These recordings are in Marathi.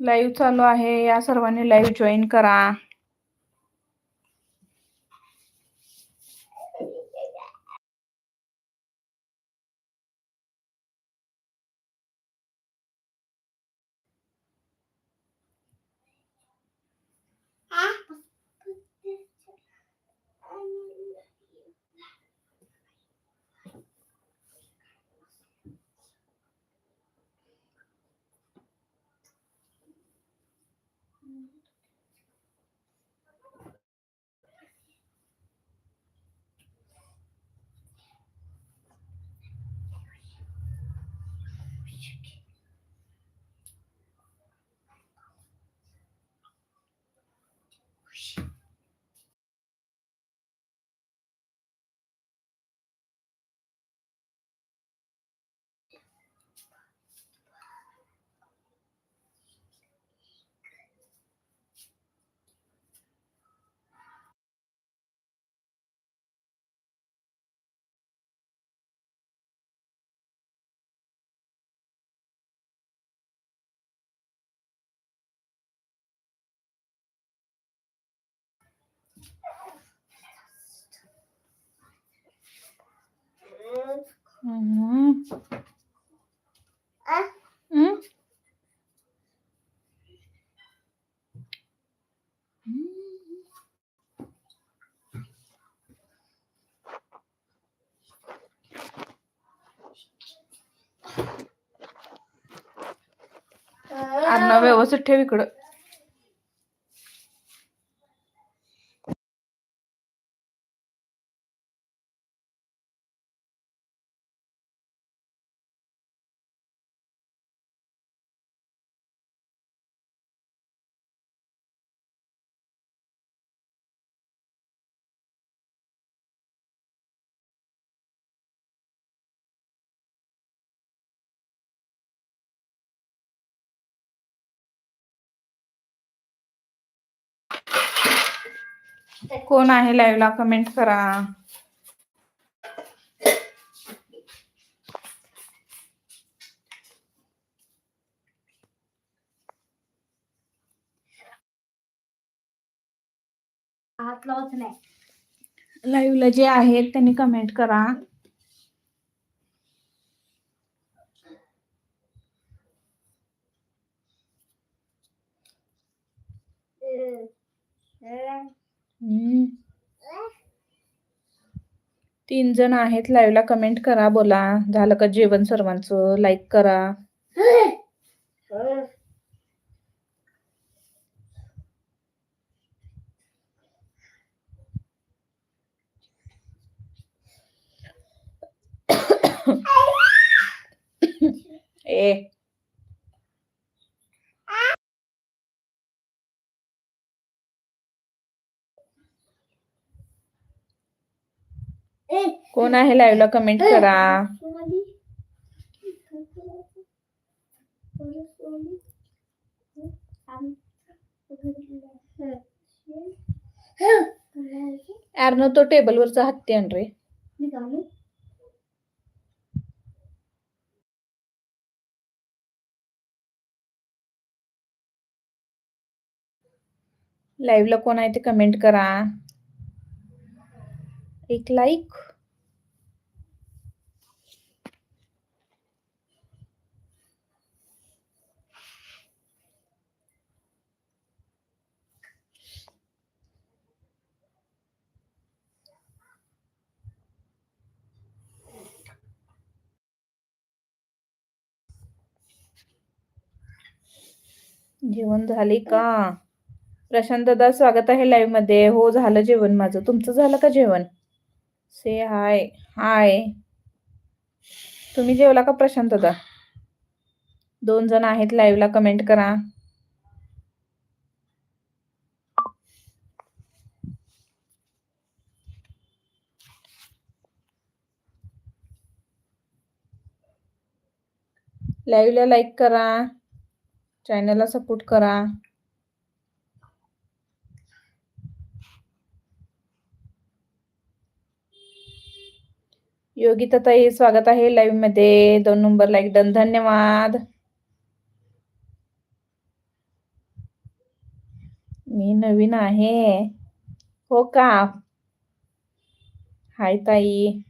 लाईव्ह चालू आहे. या सर्वांनी लाईव्ह जॉईन करा. हम्म. हम्म. अण्णा व्यवस्थित ठेव इकडं कोण आहे लाईव्ह ला? कमेंट करा. हात लावत नाही लाईव्ह ला जे आहेत त्यांनी कमेंट करा. तीन जण आहेत लाईव्हला कमेंट करा बोला. झालं का जेवण सर्वांचं? लाईक करा. ए कोण आहे लाईव्ह ला कमेंट करा. ऍरनो तो टेबलवरचा हत्ती आण रे. लाईव्ह ला कोण आहे ते कमेंट करा. एक लाईक जेवण झाले का? प्रशांत दादा स्वागत आहे लाईव्हमध्ये. हो झालं जेवण माझं. तुमचं झालं का जेवण? से हाय हाय तुम्ही जेवला का प्रशांत दादा? दोन जण आहेत लाईव्हला कमेंट करा. लाईव्ह ला लाईक करा. चॅनलला सपोर्ट करा. योगिता ताई स्वागत आहे लाईव्हमध्ये. दोन नंबर लाईक डन धन्यवाद. मी नवीन आहे. हो का? हाय ताई.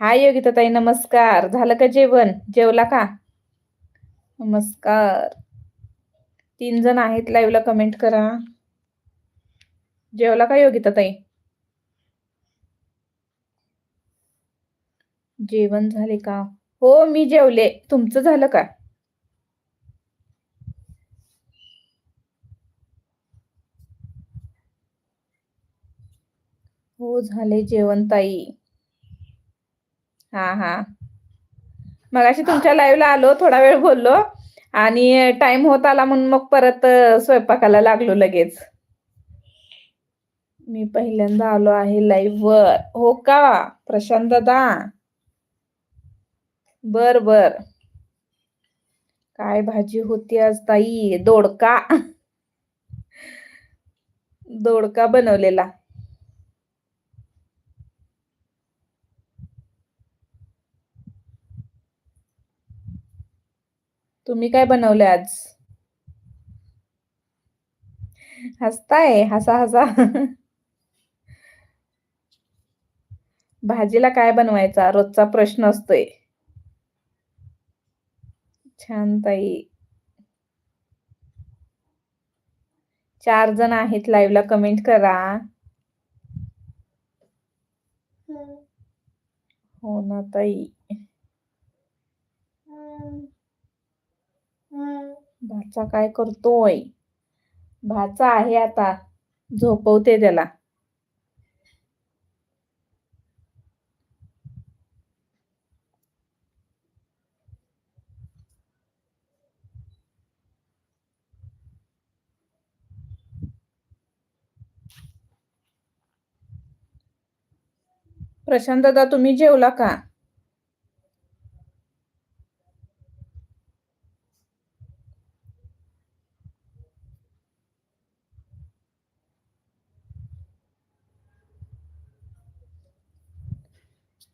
हाय योगिता ताई नमस्कार. झालं का जेवण? जेवला का? नमस्कार. तीन जण आहेत लाईव्हला कमेंट करा. जेवला का योगिता ताई? जेवण झाले का? हो मी जेवले. तुमचं झालं का? हो झाले जेवण ताई. हा हा. मगाशी तुमच्या लाईव्हला आलो थोडा वेळ बोललो आणि टाइम होत आला म्हणून मग परत स्वयंपाकाला लागलो लगेच. मी पहिल्यांदा आलो आहे लाईव्ह वर. हो का? प्रशांत दादा. बर बर. काय भाजी होती आज ताई? दोडका. दोडका बनवलेला. तुम्ही काय बनवले आज? हसताय? हसा हसा. भाजीला काय बनवायचा? रोजचा प्रश्न असतोय. छान ताई चार जण आहेत लाईव्हला कमेंट करा. हो ना ताई. भाचा काय करतोय? भाचा आहे आता. झोपवते त्याला. प्रशांत दादा तुम्ही जेवला का?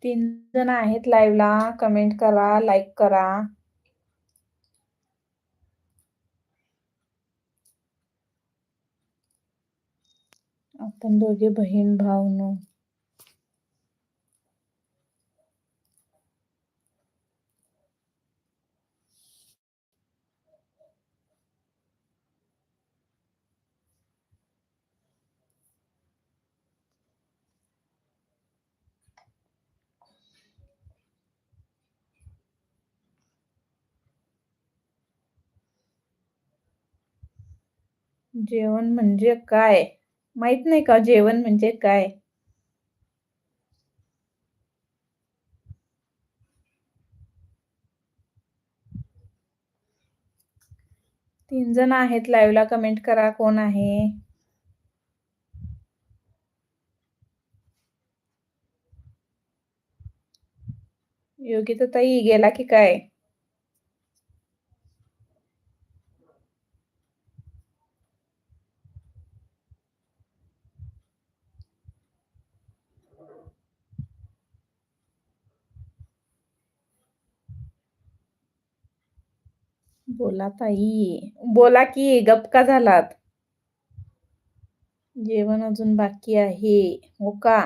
तीन जण आहेत लाईव्हला कमेंट करा लाईक करा. आपण दोघे बहीण भाऊ जेवण म्हणजे काय? माहीत नाही का जेवण म्हणजे काय? तीन जण आहेत लाईव्हला कमेंट करा कोण आहे? योगिता ताई गेला की काय? बोला ताई बोला की गप का झालात? जेवण अजून बाकी आहे हो का?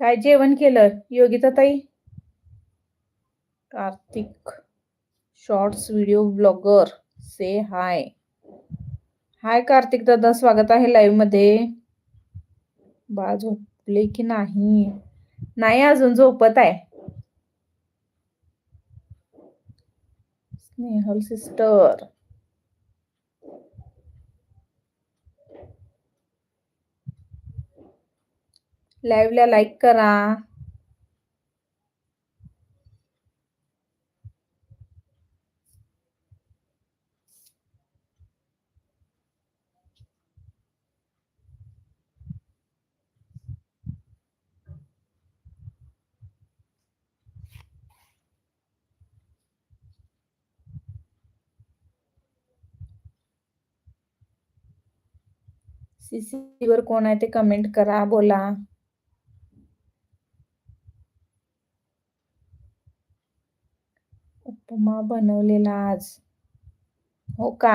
काय जेवण केलं? योगिता ताई Kartik. Shorts video blogger. Say hi. Hi Kartik दादा स्वागत आहे लाईव्हमध्ये. बा झोपले की नाही? नाही अजून झोपत आहे. स्नेहल सिस्टर लाईव्हला लाईक करा. सीसीवर कोण आहे ते कमेंट करा बोला. उपमा बनवलेला आज. हो का?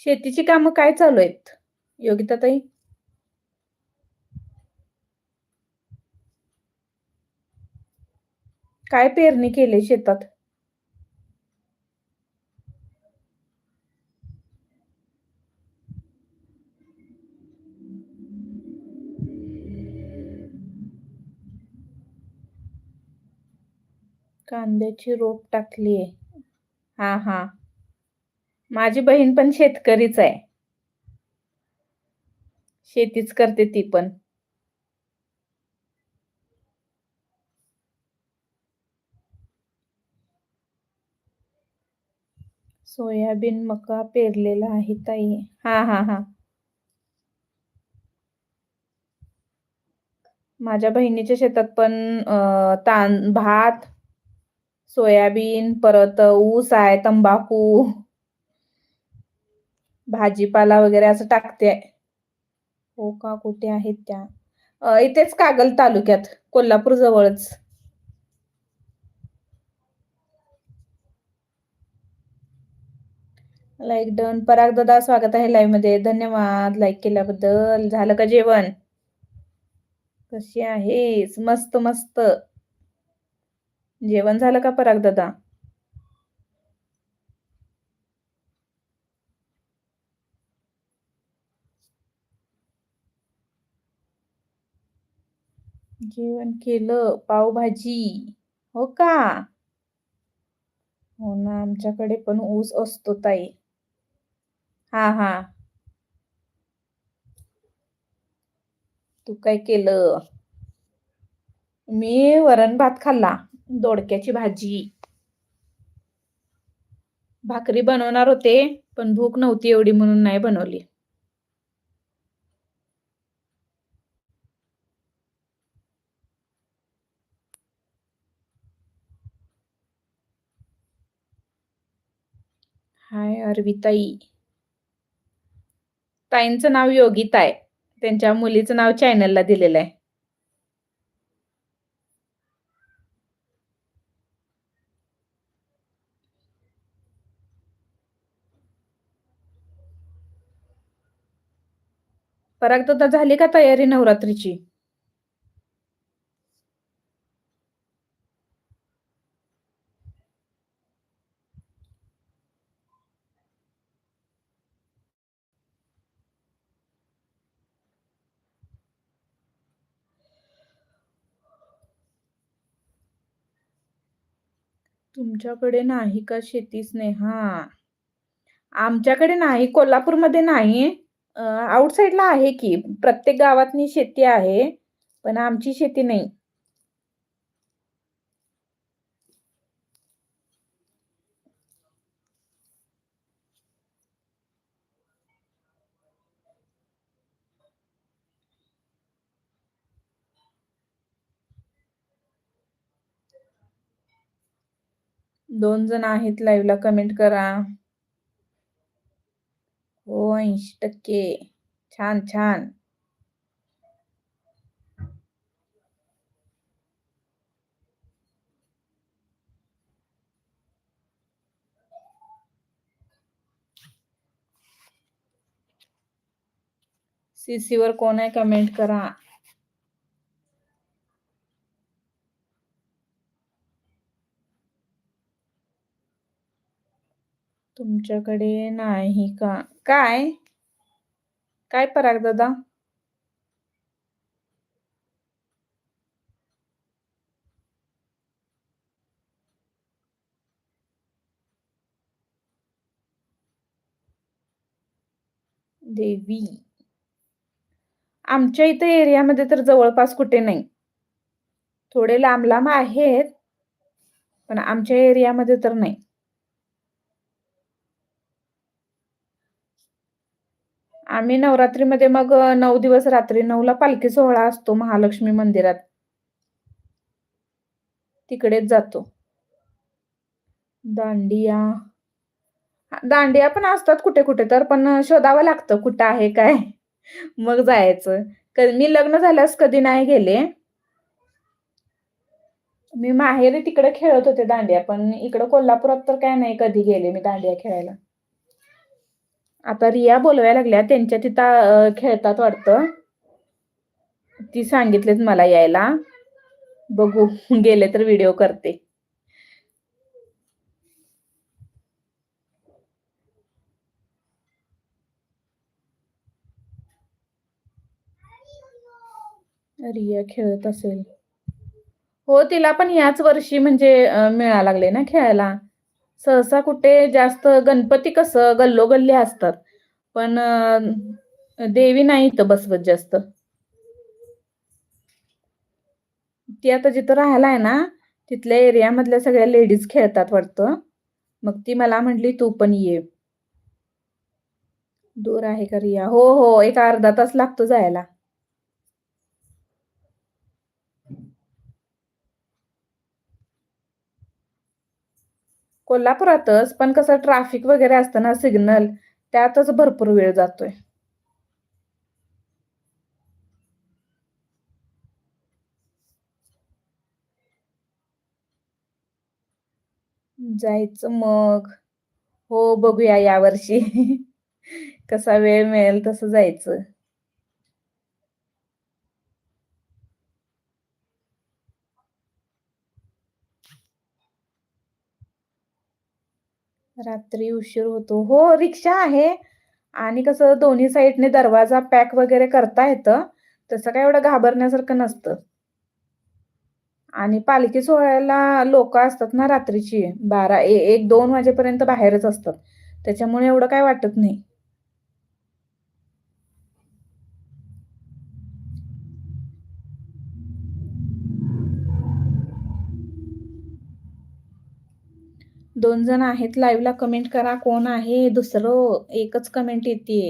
शेतीची कामं काय चालू आहेत? योगिता काय पेरणी केली शेतात? कांद्याची रोप टाकलीये. हा हा. माझी बहीण पण शेतकरीच आहे. शेतीच करते ती पण. सोयाबीन मका पेरलेला आहे ताई. हा हा हा. माझ्या बहिणीच्या शेतात पण तां भात सोयाबीन परत ऊस आहे तंबाखू भाजीपाला वगैरे असं टाकते. हो का? कुठे आहेत त्या? इथेच कागल तालुक्यात कोल्हापूर जवळच लाईक डन पराग दादा स्वागत आहे लाईव्हमध्ये. धन्यवाद लाईक केल्याबद्दल. झालं का जेवण? कशी आहेस? मस्त मस्त. जेवण झालं का पराग दादा? जेवण केलं. पावभाजी. हो का? हो ना आमच्याकडे पण ऊस असतो ताई. हा हा. तू काय केलं? मी वरण भात खाल्ला दोडक्याची भाजी. भाकरी बनवणार होते पण भूक नव्हती एवढी म्हणून नाही बनवली. हाय अरविताई. ताईंचं नाव योगिता आहे. त्यांच्या मुलीचं नाव चॅनलला दिलेलं आहे. पराग झाली का तयारी नवरात्रीची? तुमच्याकडे नाही का शेती स्नेहा? आमच्याकडे नाही कोल्हापूरमध्ये नाही. आउटसाईडला आहे की प्रत्येक गावातनी शेती आहे पण आमची शेती नाही. दोन जण आहेत लाईव्हला कमेंट करा. हो ऐंशी टक्के. छान छान. सीसी वर कोण आहे कमेंट करा. तुमच्याकडे नाही का? काय? काय पराग दादा? देवी. आमच्या इथे एरियामध्ये तर जवळपास कुठे नाही. थोडे लांब लांब आहेत पण आमच्या एरियामध्ये तर नाही. आम्ही नवरात्रीमध्ये मग नऊ दिवस रात्री नऊला पालखी सोहळा असतो महालक्ष्मी मंदिरात. तिकडेच जातो. दांडिया. दांडिया पण असतात कुठे कुठे तर पण शोधावं लागतं कुठं आहे काय. मग जायचं. मी लग्न झाल्यास कधी नाही गेले. मी माहेरी तिकडे खेळत होते दांडिया पण इकडं कोल्हापुरात तर काय नाही कधी गेले मी दांडिया खेळायला. आता रिया बोलवायला लागल्या. त्यांच्या तिथं खेळतात वाटतं. ती सांगितलेत मला यायला. बघू गेले तर व्हिडिओ करते. रिया खेळत असेल. हो तिला पण याच वर्षी म्हणजे अं, मिळा लागले ना खेळायला. सहसा कुठे जास्त गणपती कसं गल्लोगल्ली असतात पण देवी नाही इथं बसवत जास्त. ती आता जिथं राहायला आहे ना तिथल्या एरियामधल्या सगळ्या लेडीज खेळतात वाटतं. मग ती मला म्हटली तू पण ये. दूर आहे का रिया? हो हो एक अर्धा तास लागतो जायला. कोल्हापुरातच पण कसं ट्रॅफिक वगैरे असतं ना सिग्नल त्यातच भरपूर वेळ जातोय. जायचं मग. हो बघूया यावर्षी. कसा वेळ मिळेल तसं जायचं. रात्री उशीर होतो. हो रिक्षा आहे. आणि कसं दोन्ही साईडने दरवाजा पॅक वगैरे करता येतं. तसं काय एवढं घाबरण्यासारखं नसतं. आणि पालखी सोहळ्याला लोक असतात ना रात्रीची बारा ए एक दोन वाजेपर्यंत बाहेरच असतात. त्याच्यामुळे एवढं काय वाटत नाही. दोन जण आहेत. लाईव्हला कमेंट करा कोण आहे. दुसरं एकच कमेंट येते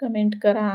कमेंट करा.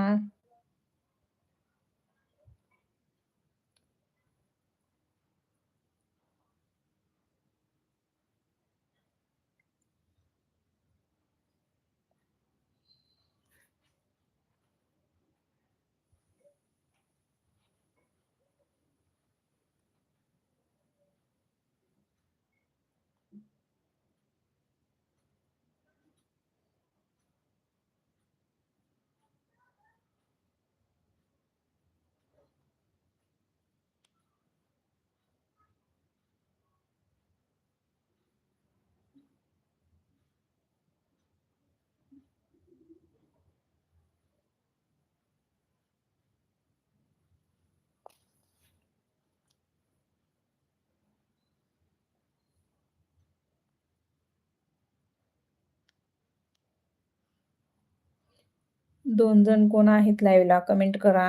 दोन जण कोण आहेत लाईव्हला कमेंट करा.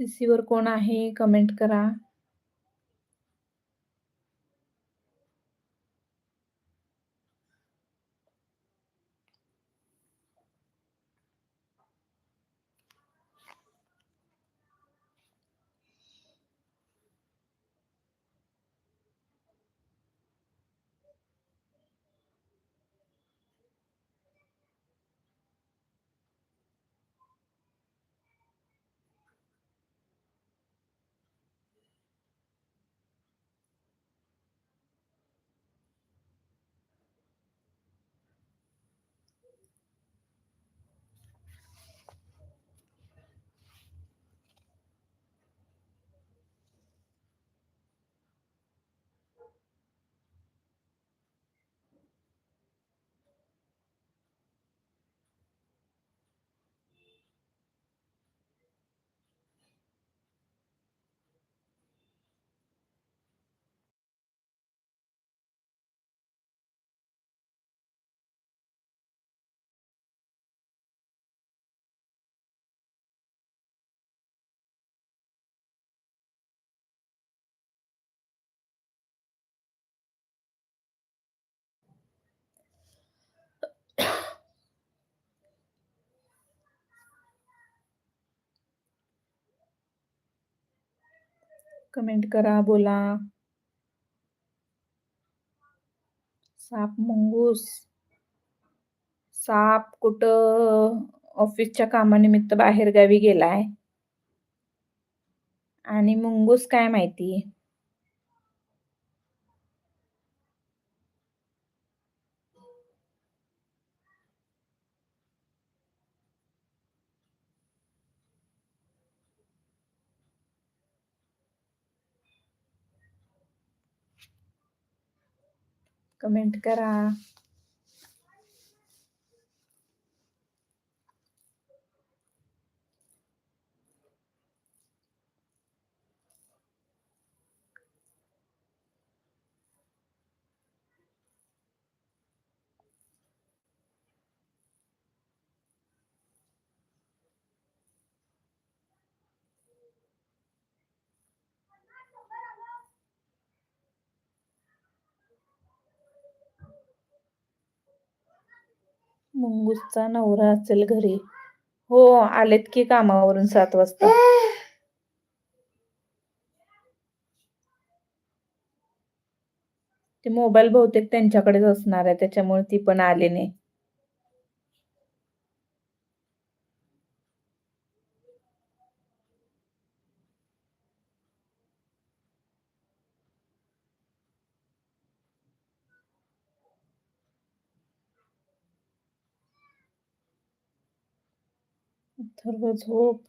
सी सीवर कोण आहे? कमेंट करा. कमेंट करा बोला. साप मुंगूस. साप कुठं ऑफिसच्या कामानिमित्त बाहेर गावी गेलाय? आणि मुंगूस काय माहिती? कमेंट करा. मुंगूसचा नवरा असेल घरी. हो आलेत की कामावरून सात वाजता. ते मोबाईल बहुतेक त्यांच्याकडेच असणार आहे त्याच्यामुळे ती पण आली नाही. अथर्व झोप.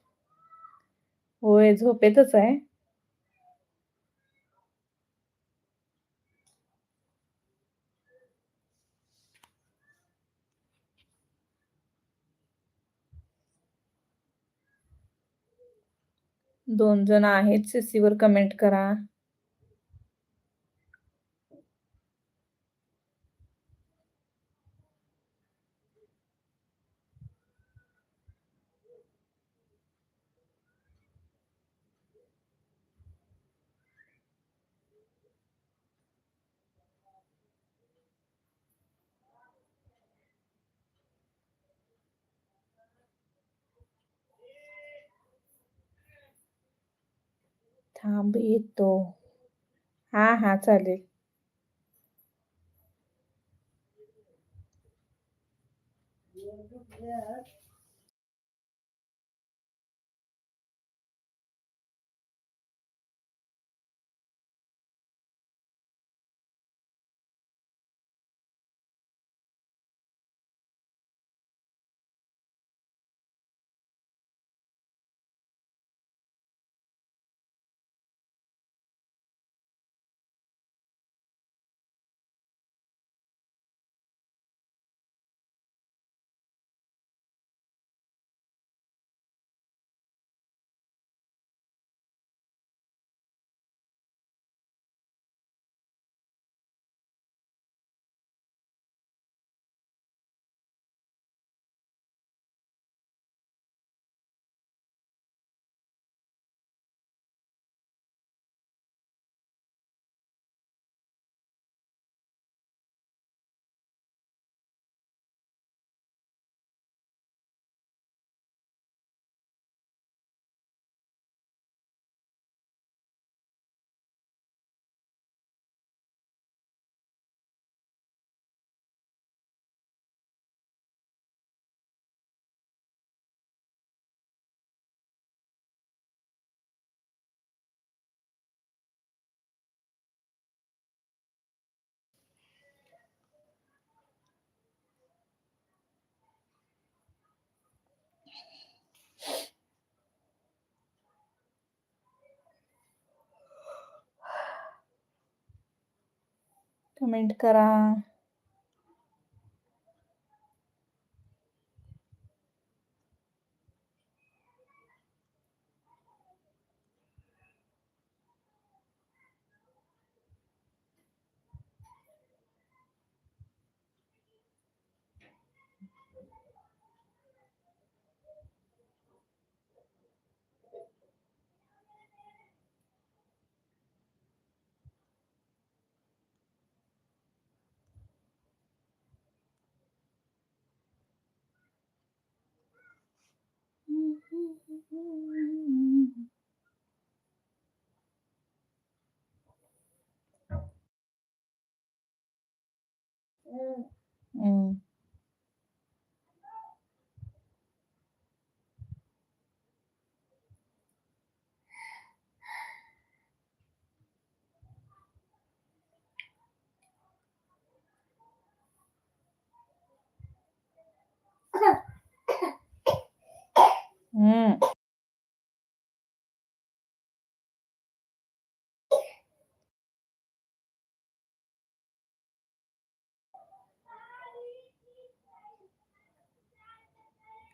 होय झोपेतच आहे. दोन जण आहेत सीसी वर कमेंट करा. थांब येतो हा हा चालेल. कमेंट करा. Mm.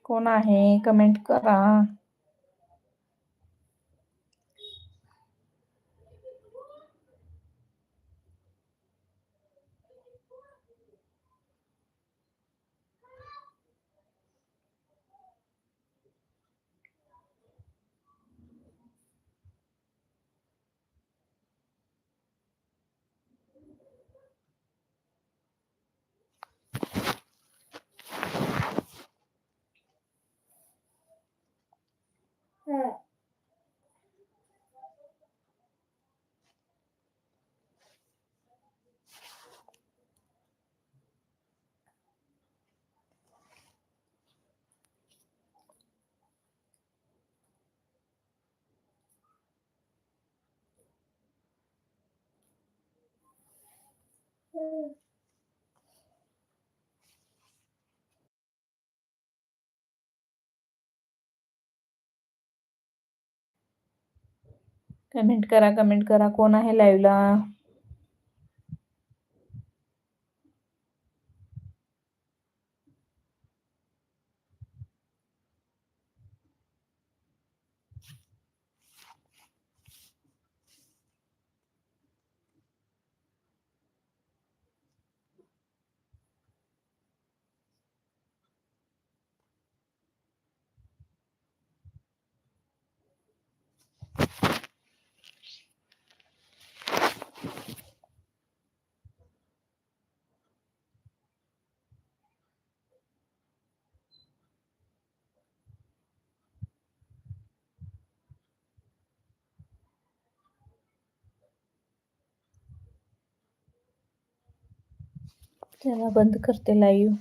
कोण आहे? कमेंट करा. कमेंट करा कमेंट करा. कोण आहे लाईव्हला त्याला बंद करते लाईव्ह